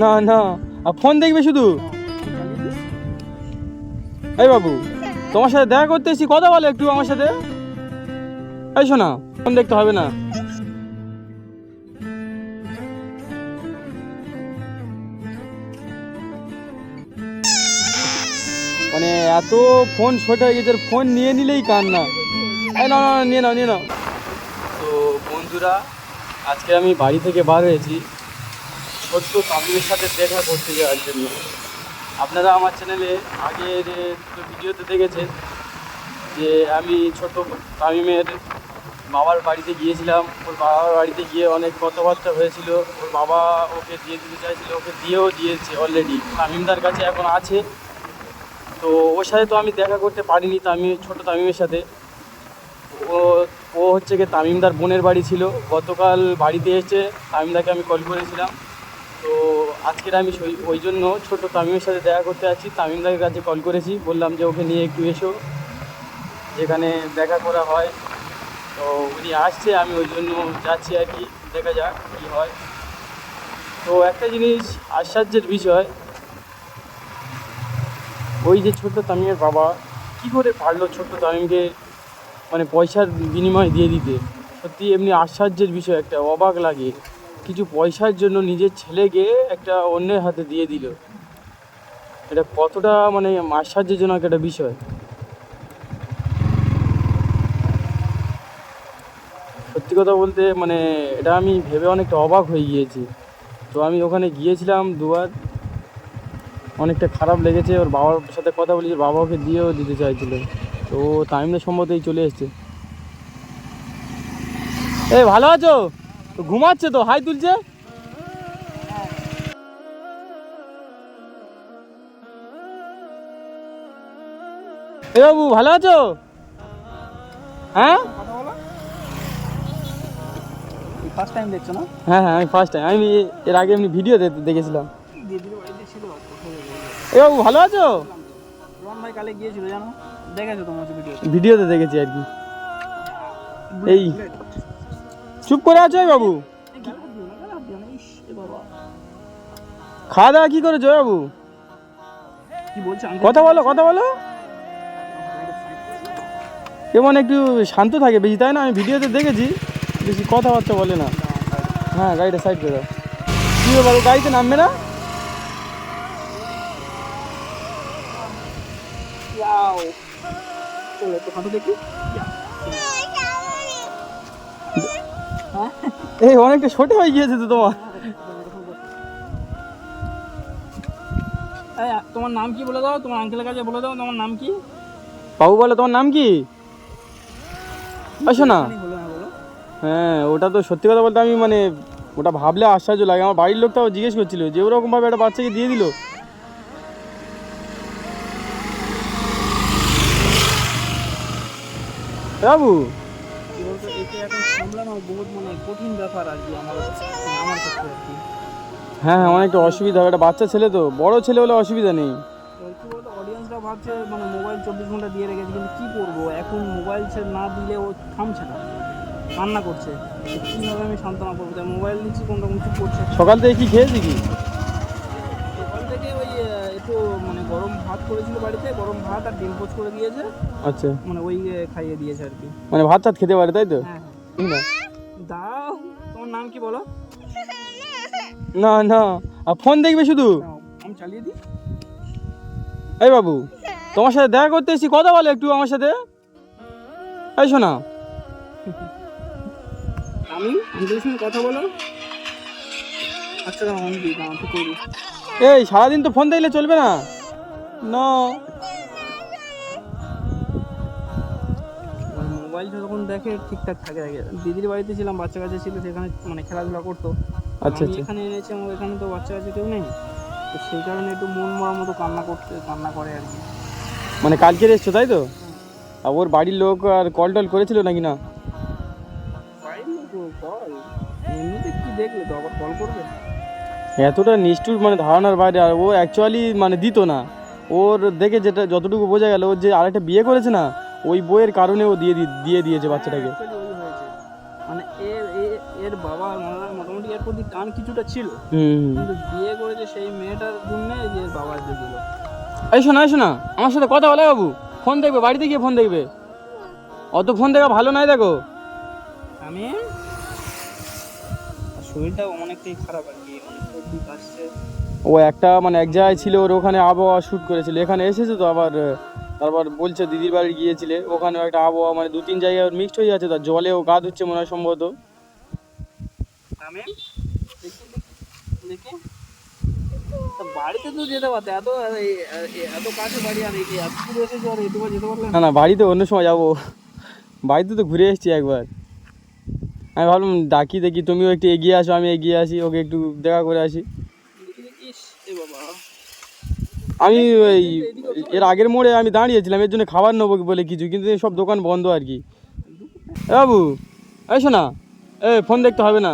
না না। আর ফোন দেখবে শুধু? এই বাবু, তোমার সাথে দেখা করতে এসেছি। কথা বলে একটু আমার সাথে। এই শোনা ফোন দেখতে হবে না। মানে এত ফোন ছোট হয়ে গেছে ফোন নিয়ে নিলেই কান না এই না নিয়ে নাও নিয়ে নাও। বন্ধুরা, আজকে আমি বাড়ি থেকে বার হয়েছি। ছোট্ট তামিমের সাথে দেখা করতে যাওয়ার জন্য। আপনারা আমার চ্যানেলে আগের ভিডিওতে দেখেছেন যে আমি ছোট তামিমের বাবার বাড়িতে গিয়েছিলাম। ওর বাবার বাড়িতে গিয়ে অনেক কথাবার্তা হয়েছিল। ওর বাবা ওকে দিয়ে দিতে চাইছিল, ওকে দিয়েও দিয়েছে অলরেডি তামিমদার কাছে এখন আছে। তো ওর সাথে তো আমি দেখা করতে পারিনি তামিম ছোট তামিমের সাথে। ও ও হচ্ছে গিয়ে তামিমদার বোনের বাড়ি ছিল। গতকাল বাড়িতে এসে তামিমদাকে আমি কল করেছিলাম। তো আজকের আমি ওই জন্য ছোট তামিমের সাথে দেখা করতে আছি তামিমদার কাছে কল করেছি। বললাম যে ওকে নিয়ে একটু এসো। যেখানে দেখা করা হয়। তো উনি আসছে, আমি ওই জন্য যাচ্ছি আর কি। দেখা যাক কী হয়। তো একটা জিনিস আশ্চর্যের বিষয়, ওই যে ছোট্ট তামিমের বাবা, কি করে পারল ছোট্ট তামিমকে মানে পয়সার বিনিময় দিয়ে দিতে। সত্যি এমনি আশ্চর্যের বিষয় একটা, অবাক লাগে। কিছু পয়সার জন্য নিজের ছেলেকে একটা অন্যের হাতে দিয়ে দিল। এটা কতটা মানে আশ্চর্যজনক একটা বিষয়। সত্যি কথা বলতে মানে এটা আমি ভেবে অনেকটা অবাক হয়ে গিয়েছি। তো আমি ওখানে গিয়েছিলাম দুবার। অনেকটা খারাপ লেগেছে, ওর বাবার সাথে কথা বলি বাবাকে দিয়েও দিতে চাইছিল। তো টাইমটা সম্ভবতই চলে এসছে। এ ভালো আছো? তো ঘুমাচ্ছে তো হাই তুলছে? এ বাবু ভালো আছো? হ্যাঁ? ফার্স্ট টাইম দেখছ না? হ্যাঁ হ্যাঁ আমি ফার্স্ট টাইম আমি এর আগে এমনি ভিডিও দেখেছিলাম? এ বাবু ভালো আছো? রোহন ভাই কালে গিয়েছিল জানো? দেখেছ তোমার হচ্ছে ভিডিওতে দেখেছি আর কি। এই। চুপ করে আছো বাবু? খাওয়া দাওয়া কি করেছ বাবু? কথা বলো কথা বলো। কেমন একটু শান্ত থাকে বেশি তাই না? আমি ভিডিওতে দেখেছি বেশি কথাবার্তা বলে না। হ্যাঁ গাড়িটা সাইড করে দাও। কী ব্যাপার ও গাড়িতে নামবে না ওয়াও চলো একটু হাঁটু দেখি। হ্যাঁ এই অনেকটা ছোট হয়ে গিয়েছে তো তোমার। তোমার নাম কি বলে দাও? তোমার আঙ্কেলের কাছে বলে দাও তোমার নাম কি? বাবু বলো তোমার নাম কি? আসো না বলো। হ্যাঁ ওটা তো সত্যি কথা বলতে আমি মানে ওটা ভাবলে আশ্চর্য লাগে। আমার বাড়ির লোকটাও জিজ্ঞেস করছিল যে ওরকমভাবে একটা বাচ্চাকে দিয়ে দিল। বাবু? কি বলতো একে এখন সামলানো বহুত মানে কঠিন ব্যাপার আর কি আমার আমার ক্ষেত্রে আর কি। হ্যাঁ হ্যাঁ অনেকটা অসুবিধা হবে। একটা বাচ্চা ছেলে তো বড় ছেলে হলে অসুবিধা নেই। কি বলতো অডিয়েন্সরা ভাবছে মানে মোবাইল চব্বিশ ঘণ্টা দিয়ে রেখেছে কিন্তু কি করব? এখন মোবাইল না দিলে ও থামছে না কান্না করছে। কীভাবে আমি সান্ত্বনা করব তাই মোবাইল নিচ্ছি কোন রকম চুপ করছে? সকাল থেকে কি খেয়েছি কি? ভাত করেছিল বাড়িতে গরম ভাত আর ডিম পোচ করে দিয়েছে। আচ্ছা। মানে ওই খাইয়ে দিয়েছে আর কি। মানে ভাত টাত খেতে পারে তাই তো? হ্যাঁ দাও তোমার নাম কি বলো? না না। আর ফোন দেখবে শুধু? আমি চালিয়ে দিই। এই বাবু তোমার সাথে দেখা করতে এসেছি কথা বলে একটু আমার সাথে। এই শোনা। আমি? আঙ্কেলের সঙ্গে কথা বলো। আচ্ছা আমি দিই দাও এই সারাদিন তো ফোন দেখলে চলবে না। না মোবাইলটা যখন দেখে ঠিকঠাক থাকে আগে দিদির বাড়িতে ছিলাম বাচ্চা কাচ্চা ছিল সেখানে মানে খেলাধুলা করতো। আচ্ছা, আচ্ছা। এখানে এনেছি আমার এখানে তো বাচ্চা কাচ্চা কেউ নেই। তো সেই কারণে একটু মন মরা মতো কান্না করতে কান্না করে আর কি। মানে কালকে এসছো তাই তো? আর ওর বাড়ির লোক আর কল টল করেছিল নাকি না? এমনিতে কি দেখলে তো আবার কল করবে? এতটা নিষ্ঠুর মানে ধারণার বাইরে আর ও অ্যাকচুয়ালি মানে দিত না। ওর দেখে যেটা যতটুকু বোঝা গেল ওর যে আরেকটা বিয়ে করেছে না ওই বইয়ের কারণে ও দিয়ে দিয়ে দিয়েছে বাচ্চাটাকে। মানে এ এ- এ এর বাবা মোটামুটি এর প্রতি টান কিছুটা ছিল। কিন্তু বিয়ে করেছে সেই মেয়েটার জন্য যে এর বাবা দিয়ে দিল। এই শোনা শোনা আমার সাথে কথা বলে বাবু। ফোন দেখবে বাড়িতে গিয়ে ফোন দেখবে। অত ফোন দেখা ভালো নয় দেখো। আমি? শরীরটা অনেকটাই খারাপ আর কি অনেক কাশছে ও একটা মানে এক জায়গায় ছিল, ওর ওখানে আবহাওয়া শ্যুট করেছিল। এখানে এসেছে তো আবার তারপর বলছে দিদির বাড়ি গিয়েছিলে ওখানে একটা আবহাওয়া মানে দু তিন জায়গায় ওর মিক্সড হয়ে যাচ্ছে তার জলে ও গা ধুচ্ছে মনে হয় সম্ভবত। না না, বাড়িতে অন্য সময় যাব। বাড়িতে তো ঘুরে এসেছি একবার। আমি ভাবলাম, ডাকি দেখি, তুমিও একটু এগিয়ে আসো, আমি এগিয়ে আসি, ওকে একটু দেখা করে আসি দেখি দেখি ইস, এ বাবা আমি ওই এর আগের মোড়ে আমি দাঁড়িয়েছিলাম, এর জন্য খাবার নেব বলে কিছু, কিন্তু সব দোকান বন্ধ আর কি বাবু এসো না এ ফোন দেখতে হবে না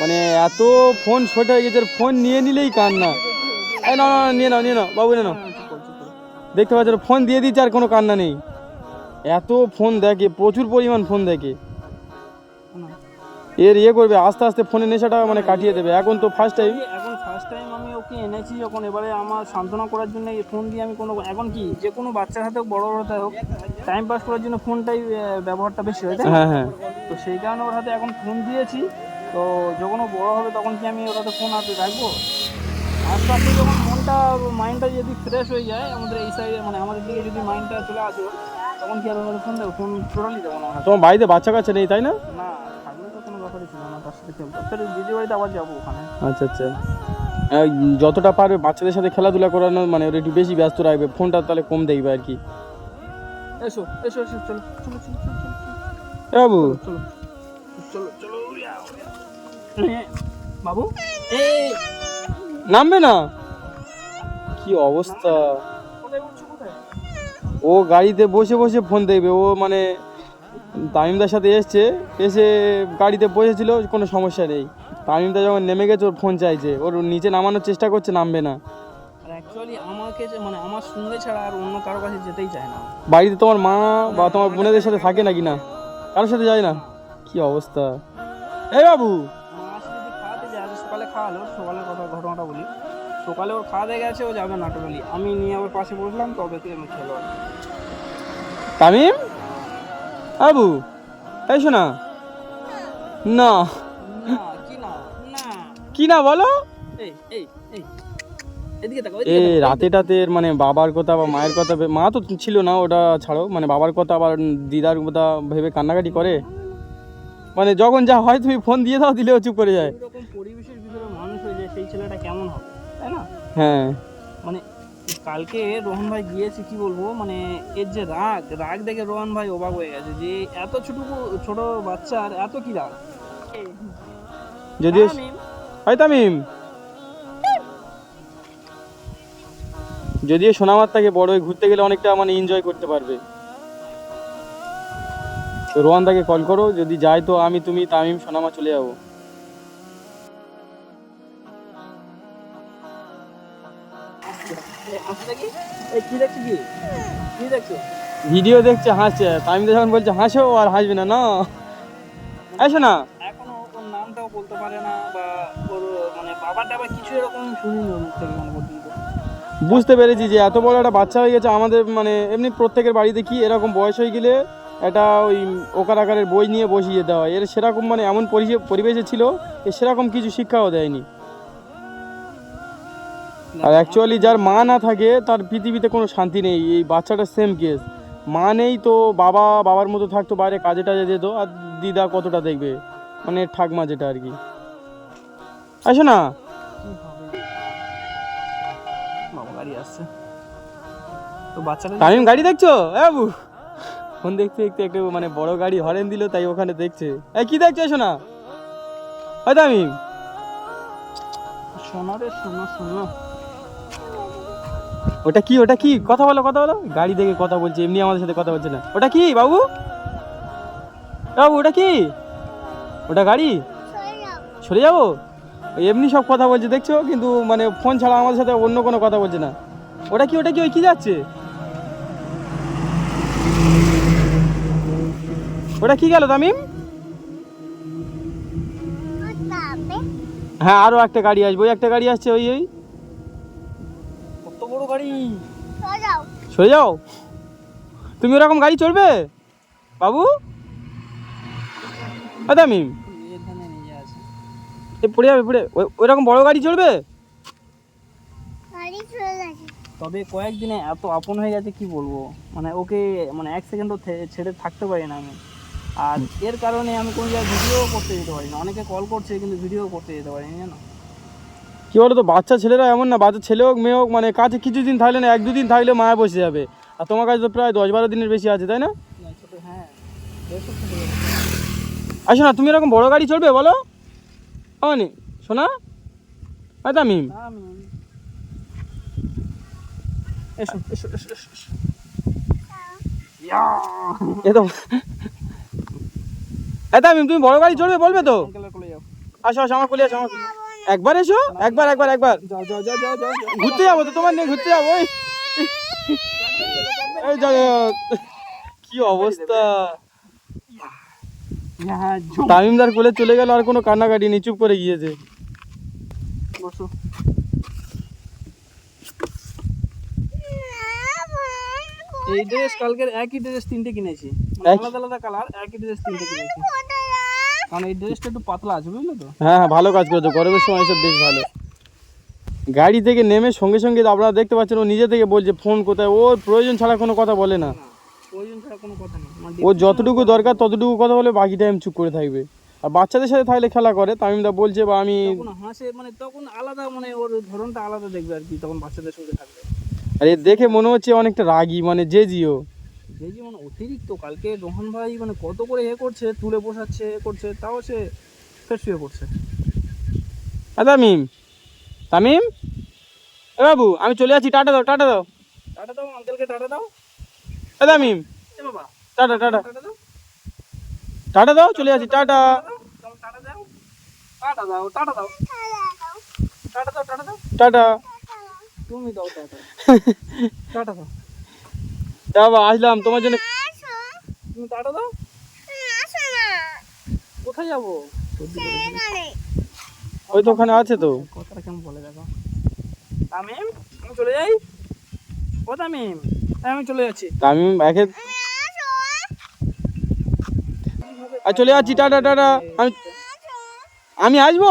মানে এত ফোন ছোট হয়ে গেছে ফোন নিয়ে নিলেই কান্না এই না নিয়ে নাও নিয়ে নাও, বাবু, নিয়ে নাও। দেখতে পাচ্ছ ফোন দিয়ে দিচ্ছে আর কোনো কান্না নেই এত ফোন দেখে, প্রচুর পরিমাণ ফোন দেখে। এর ইয়ে করবে আস্তে আস্তে ফোনের নেশাটা মানে কাটিয়ে দেবে। এখন তো ফার্স্ট টাইম এখন ফার্স্ট টাইম আমি ওকে এনেছি যখন এবারে আমার সান্ত্বনা করার জন্য এই ফোন দিয়ে আমি কোনো এখন কি যে কোনো বাচ্চার হাতে হোক বড় হাতে হোক টাইম পাস করার জন্য ফোনটাই ব্যবহারটা বেশি হয় না? হ্যাঁ হ্যাঁ। তো সেই কারণে ওর হাতে এখন ফোন দিয়েছি। তো যখন ও বড় হবে তখন কি আমি ওর হাতে ফোন হাতে রাখব? আস্তে আস্তে যখন মনটা মাইন্ডটা যদি ফ্রেশ হয়ে যায় আমাদের এই সাইডে মানে আমাদের দিকে যদি মাইন্ডটা চলে আসে তখন কি আর ওর ফোন দেবো? ফোন টোটালি দেবো না। তোমার বাড়িতে বাচ্চা কাচ্চা নেই তাই না? না। সাথে খেলতে ফের দিদি বাড়িতে আবার যাব ওখানে আচ্ছা। আচ্ছা যতটা পারবে বাচ্চাদের সাথে খেলাধুলা করানো মানে ওরা একটু বেশি ব্যস্ত রাখবে ফোনটা তাহলে কম দেখবে আর কি। এসো এসো এসো চলো চলো চলো চলো চলো বাবু। চলো চলো বাবু? এই। নামবে না? কি অবস্থা? ও গাড়িতে বসে বসে ফোন দেখবে ও মানে তামিমদার সাথে এসছে এসে গাড়িতে বসেছিল কোনো সমস্যা নেই। তামিমদা যখন নেমে গেছে ওর ফোন চাইছে। ওর নিচে নামানোর চেষ্টা করছে নামবে না। আর অ্যাকচুয়ালি আমাকে মানে আমার ছাড়া আর অন্য কারও কাছে যেতেই চায় না। বাড়িতে তোমার মা বা তোমার বোনেদের সাথে থাকে নাকি না? কারোর সাথে যায় না? কি অবস্থা? এই বাবু! খাওয়াতে যায় সকালে খাওয়ালো সকালের কথা ঘটনাটা বলি। সকালে ওর খাওয়াতে গেছে ও যাবে না টোটালি আমি নিয়ে আবার পাশে বসলাম তবে কি আমি খেলো? তামিম? বাবু এই শোনা। না। কি না বলো? এ রাতে টাতের মানে বাবার কথা বা মায়ের কথা মা তো ছিল না ওটা ছাড়ো মানে বাবার কথা আবার দিদার কথা ভেবে কান্নাকাটি করে। মানে যখন যা হয় তুমি ফোন দিয়ে দাও দিলেও চুপ করে যায়। পরিবেশের ভিতরে মানুষ হয়ে যায় সেই ছেলেটা কেমন হবে তাই না? হ্যাঁ। মানে কালকে রোহন ভাই গিয়েছে কি বলব? মানে এর যে রাগ রাগ দেখে রোহন ভাই অবাক হয়ে গেছে যে এত ছোট ছোট বাচ্চার এত কি রাগ? যদিও আমি হয় তামিম। যদিও সোনামার থেকে বড় হয়ে ঘুরতে গেলে অনেকটা মানে এনজয় করতে পারবে। তো রোহানদাকে কল করো যদি যাই তো আমি তুমি তামিম সোনামা চলে যাব। কি? দেখছি কি? কি দেখছ? ভিডিও দেখছে হাসছে। তামিম যখন বলছে হাসো আর হাসবে না না। আসো না। এখনও ওর নামটাও বলতে পারে না বা ওর মানে বাবার টাবার কিছু এরকম শুনিনি ওর মুখ থেকে মানে পর্যন্ত। বুঝতে পেরেছি যে এত বড় একটা বাচ্চা হয়ে গেছে আমাদের মানে এমনি প্রত্যেকের বাড়িতে কি এরকম বয়স হয়ে গেলে একটা ওই ওকার আকারের বই নিয়ে বসিয়ে দেওয়া হয়। এর সেরকম মানে এমন পরিবেশে ছিল এর সেরকম কিছু শিক্ষাও দেয়নি। আর অ্যাকচুয়ালি যার মা না থাকে তার পৃথিবীতে কোনো শান্তি নেই। এই বাচ্চাটার সেম কেস মা নেই তো বাবা বাবার মতো থাকতো বাইরে কাজে টাজে যেত আর দিদা কতটা দেখবে? মানে ঠাকমা যেটা আর কি। আসো না। বাচ্চাটা তামিম গাড়ি দেখছ? বাবু ফোন দেখতে দেখতে একটু মানে বড় গাড়ি হরেন দিল তাই ওখানে দেখছে। এই কি দেখছ? শোনা হয় তামিম। শোনো রে শোনো শোনো ওটা কি ওটা কি? কথা বলো কথা বলো। গাড়ি দেখে কথা বলছে এমনি আমাদের সাথে কথা বলছে না। ওটা কি বাবু? বাবু ওটা কি? ওটা গাড়ি? ছড়ে যাব? এমনি সব কথা বলছে দেখছ? কিন্তু মানে ফোন ছাড়া আমাদের সাথে অন্য কোনো কথা বলছে না। ওটা কি ওটা কি ওই কি যাচ্ছে? ওটা কি গেল তামিম? হ্যাঁ আরও একটা গাড়ি আসবে। ওই একটা গাড়ি আসছে ওই ওই। কত সরে যাও। তুমি ওরকম গাড়ি চলবে? বাবু? এ পড়ে যাবে পড়ে ওইরকম বড় গাড়ি চলবে? তবে কয়েকদিনে এত আপন হয়ে গেছে কি বলব? মানে ওকে মানে এক সেকেন্ডও ছেড়ে থাকতে পারি না আমি। আর এর কারণে আমি কোনো জায়গায় ভিডিও করতে যেতে পারি না। অনেকে কল করছে কিন্তু ভিডিও করতে যেতে পারি না জানো? কি বলো তো বাচ্চা ছেলেরা এমন না বাচ্চা ছেলে হোক মেয়ে হোক মানে কাছে কিছুদিন থাকলে না এক দুদিন থাকলে মায়া বসে যাবে। আর তোমার কাছে তো প্রায় দশ বারো দিনের বেশি আছে তাই না? হ্যাঁ আসো না তুমি এরকম বড় গাড়ি চলবে বলো? অনি শোনা? হ্যাঁ তামিম না, আমি এসো এসো এসো এসো এসো। এ তো তামিম তুমি বড় গাড়ি চলবে বলবে তো? আসো আসো আমার কোলে আসো আমার। একবার এসো একবার একবার একবার। ঘুরতে যাব তো তোমার নিয়ে ঘুরতে যাব এই। কি অবস্থা? হ্যাঁ। তামিমদার কোলে চলে গেল আর কোনো কান্নাকাটি নেই চুপ করে গিয়েছে। বসো। এই ড্রেস কালকের একই ড্রেস তিনটে কিনেছি। মানে আলাদা আলাদা কালার একই ড্রেস তিনটে কিনেছি। কারণ এই ড্রেসটা একটু পাতলা আছে বুঝলে তো? হ্যাঁ হ্যাঁ ভালো কাজ করেছ। গরমের সময় এসব বেশ ভালো। গাড়ি থেকে নেমে সঙ্গে সঙ্গে আপনারা দেখতে পাচ্ছেন ও নিজে থেকে বলছে ফোন কোথায়। ওর প্রয়োজন ছাড়া কোনো কথা বলে না। প্রয়োজন ছাড়া কোনো কথা নেই। মানে ও যতটুকু দরকার ততটুকু কথা বলে বাকি টাইম চুপ করে থাকবে। আর বাচ্চাদের সাথে থাকলে খেলা করে তামিমদা বলছে বা আমি হাসে মানে তখন আলাদা মানে ওর ধরনটা আলাদা দেখবে আর কি তখন বাচ্চাদের সঙ্গে থাকবে আর দেখে মনে হচ্ছে অনেকটা রাগী মানে যে যে মানে অতিরিক্ত কালকে রোহন ভাই মানে কত করে এ করছে তুলে বসাচ্ছে এ করছে তাও সে ফের শুয়ে করছে আর তামিম তামিম? এ বাবু আমি চলে যাচ্ছি টাটা দাও টাটা দাও। টাটা দাও আঙ্কেলকে টাটা দাও। এ তামিম বাবা টাটা টাটা। টাটা দাও। টাটা দাও চলে যাচ্ছি টাটা টাটা দাও। টাটা দাও টাটা দাও। টাটা দাও টাটা দাও। টাটা। তুমি দাও টাটা। টাটা দাও। বাবা আসলাম। তোমার জন্য তুমি টাটা দাও। কোথায় যাব? ওই তো ওখানে আছে তো। কথাটা কেমন বলে দেখো? তামিম আমি চলে যাই। ও তামিম হ্যাঁ আমি চলে যাচ্ছি। তামিম একে আর চলে যাচ্ছি টাটা টাটা। আমি আমি আসব?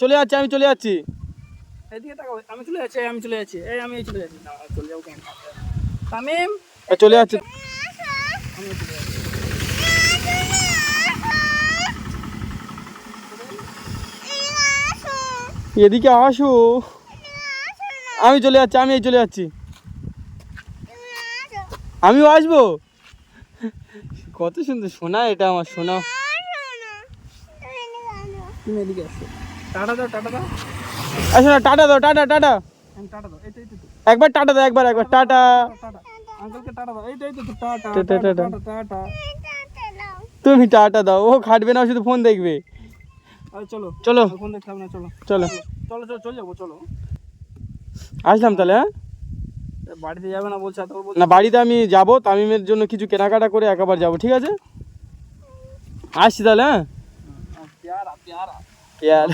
চলে যাচ্ছি আমি চলে যাচ্ছি। এদিকে তাকাও আমি চলে যাচ্ছি আমি চলে যাচ্ছি। এই আমি চলে যাচ্ছি। চলে যাব কেন? তামিম? চলে যাচ্ছি এদিকে আসো। আমি চলে যাচ্ছি আমি এই চলে যাচ্ছি। আমিও আসব? কত সুন্দর শোনা এটা আমার শোনা তুমি এদিকে আসো। টাটা দাও টাটা দাও। আসো না টাটা দাও টাটা টাটা। টাটা দাও এই তো, একবার টাটা দাও একবার একবার টাটা। তুমি টাটা দাও ও খাটবে না শুধু ফোন দেখবে। আরে চলো চলো। ফোন দেখতে হবে না চলো। চলো। চলো চলো চলে যাব চলো। আসলাম তাহলে হ্যাঁ? বাড়িতে যাবে না বলছে না বাড়িতে আমি যাব তামিমের জন্য কিছু কেনাকাটা করে একেবারে যাব ঠিক আছে? আসছি তাহলে হ্যাঁ? প্যারা প্যারা। পেয়ার।